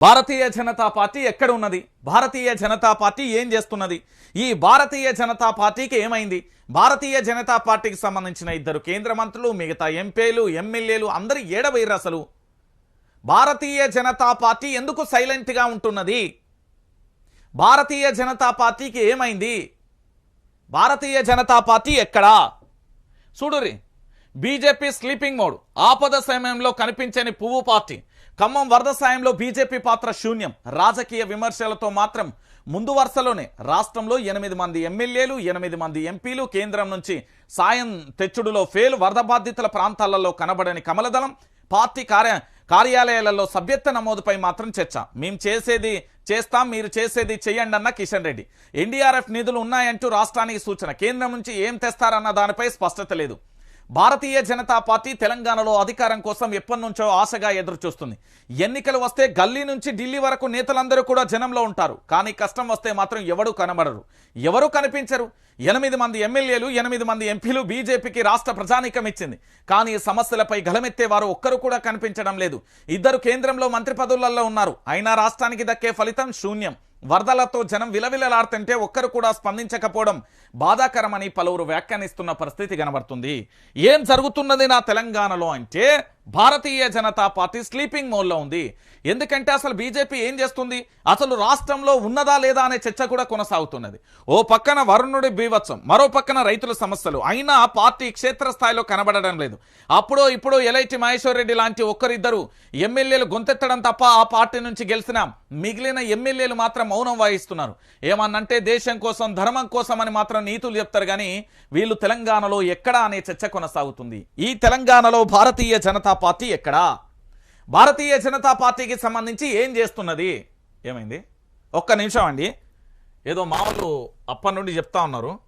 భారతీయ Janata party ఎక్కడ ఉన్నది భారతీయ Janata party ఏం చేస్తున్నది? ఈ భారతీయ జనతా పార్టీకి ఏమైంది? భారతీయ జనతా పార్టీకి సంబంధించిన ఇద్దరు కేంద్ర మంత్రులు మిగతా ఎంపీలు ఎమ్మెల్యేలు అందరూ ఏడవైర్రు అసలు. భారతీయ జనతా పార్టీ ఎందుకు సైలెంట్గా ఉంటున్నది? భారతీయ జనతా పార్టీకి ఏమైంది? భారతీయ జనతా పార్టీ ఎక్కడా? చూడురి బీజేపీ స్లీపింగ్ మోడ్. ఆపద సమయంలో కనిపించని పువ్వు పార్టీ. ఖమ్మం వరద సాయంలో బీజేపీ పాత్ర శూన్యం. రాజకీయ విమర్శలతో మాత్రం ముందు వరుసలోనే రాష్ట్రంలో ఎనిమిది మంది ఎమ్మెల్యేలు ఎనిమిది మంది ఎంపీలు కేంద్రం నుంచి సాయం తెచ్చుడులో ఫెయిల్ వరద బాధితుల ప్రాంతాలలో కనబడని కమలదళం పార్టీ కార్య కార్యాలయాలలో సభ్యత్వ నమోదుపై మాత్రం చర్చ. మేము చేసేది చేస్తాం మీరు చేసేది చేయండి అన్న కిషన్ రెడ్డి. ఎన్డీఆర్ఎఫ్ నిధులు ఉన్నాయంటూ రాష్ట్రానికి సూచన. కేంద్రం నుంచి ఏం తెస్తారన్న దానిపై స్పష్టత లేదు. భారతీయ జనతా పార్టీ తెలంగాణలో అధికారం కోసం ఎప్పటి నుంచో ఆశగా ఎదురు చూస్తుంది ఎన్నికలు వస్తే గల్లీ నుంచి ఢిల్లీ వరకు నేతలందరూ కూడా జనంలో ఉంటారు. కానీ కష్టం వస్తే మాత్రం ఎవడు కనబడరు. ఎవరు కనిపించరు. ఎనిమిది మంది ఎమ్మెల్యేలు ఎనిమిది మంది ఎంపీలు బీజేపీకి రాష్ట్ర ప్రజానీకం ఇచ్చింది. కానీ సమస్యలపై గలమెత్తే వారు ఒక్కరు కూడా కనిపించడం లేదు. ఇద్దరు కేంద్రంలో మంత్రి పదవులలో ఉన్నారు. అయినా రాష్ట్రానికి దక్కే ఫలితం శూన్యం. వరదలతో జనం విలవిలలాడుతుంటే ఒక్కరు కూడా స్పందించకపోవడం బాధాకరమని పలువురు వ్యాఖ్యానిస్తున్న పరిస్థితి కనబడుతుంది. ఏం జరుగుతున్నది నా తెలంగాణలో అంటే భారతీయ జనతా పార్టీ స్లీపింగ్ మోడ్లో ఉంది. ఎందుకంటే అసలు బీజేపీ ఏం చేస్తుంది? అసలు రాష్ట్రంలో ఉన్నదా లేదా అనే చర్చ కూడా కొనసాగుతున్నది. ఓ పక్కన వరుణుడి బీవత్సం మరో పక్కన రైతుల సమస్యలు. అయినా పార్టీ క్షేత్రస్థాయిలో కనబడడం లేదు. అప్పుడో ఇప్పుడు ఎలైటి మహేశ్వర్ రెడ్డి లాంటి ఒక్కరిద్దరు ఎమ్మెల్యేలు గొంతెత్తడం తప్ప ఆ పార్టీ నుంచి గెలిచిన మిగిలిన ఎమ్మెల్యేలు మాత్రం మౌనం వహిస్తున్నారు ఏమన్నంటే దేశం కోసం ధర్మం కోసం అని మాత్రం నీతులు చెప్తారు కానీ వీళ్ళు తెలంగాణలో ఎక్కడా అనే చర్చ కొనసాగుతుంది. ఈ తెలంగాణలో భారతీయ జనతా జనతా పార్టీ ఎక్కడా? భారతీయ జనతా పార్టీకి సంబంధించి ఏం చేస్తున్నది? ఏమైంది? ఒక్క నిమిషం అండి. ఏదో మామూలు అప్పటి నుండి చెప్తా ఉన్నారు.